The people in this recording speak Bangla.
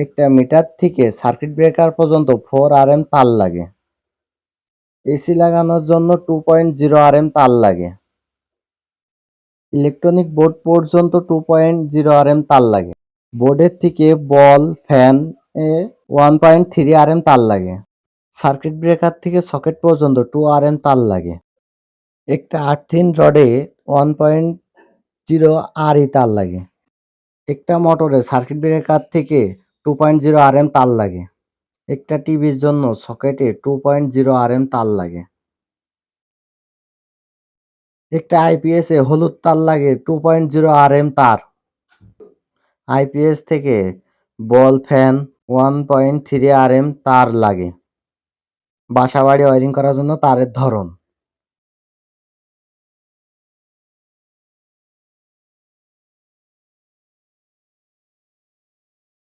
একটা মিটার থেকে সার্কিট ব্রেকার পর্যন্ত ফোর আর এম তার লাগে। এসি লাগানোর জন্য two point zero R M তার লাগে। ইলেকট্রনিক বোর্ড পর্যন্ত টু পয়েন্ট জিরো আর এম তার লাগে। বোর্ডের থেকে বল ফ্যান এ one point three R M তার লাগে। সার্কিট ব্রেকার থেকে সকেট পর্যন্ত টু আর এম তার লাগে। একটা earthing রডে one point zero R E তার লাগে। একটা মোটরে সার্কিট ব্রেকার থেকে two point zero R M তার লাগে। একটা টিভির জন্য সকেটে two point zero R M তার লাগে। একটা আইপিএস হলুদ তার লাগে two point zero R M তার। আইপিএস থেকে বল fan one point three R M তার লাগে। বাসা বাড়ি ওয়ারিং করার জন্য তারের ধরন।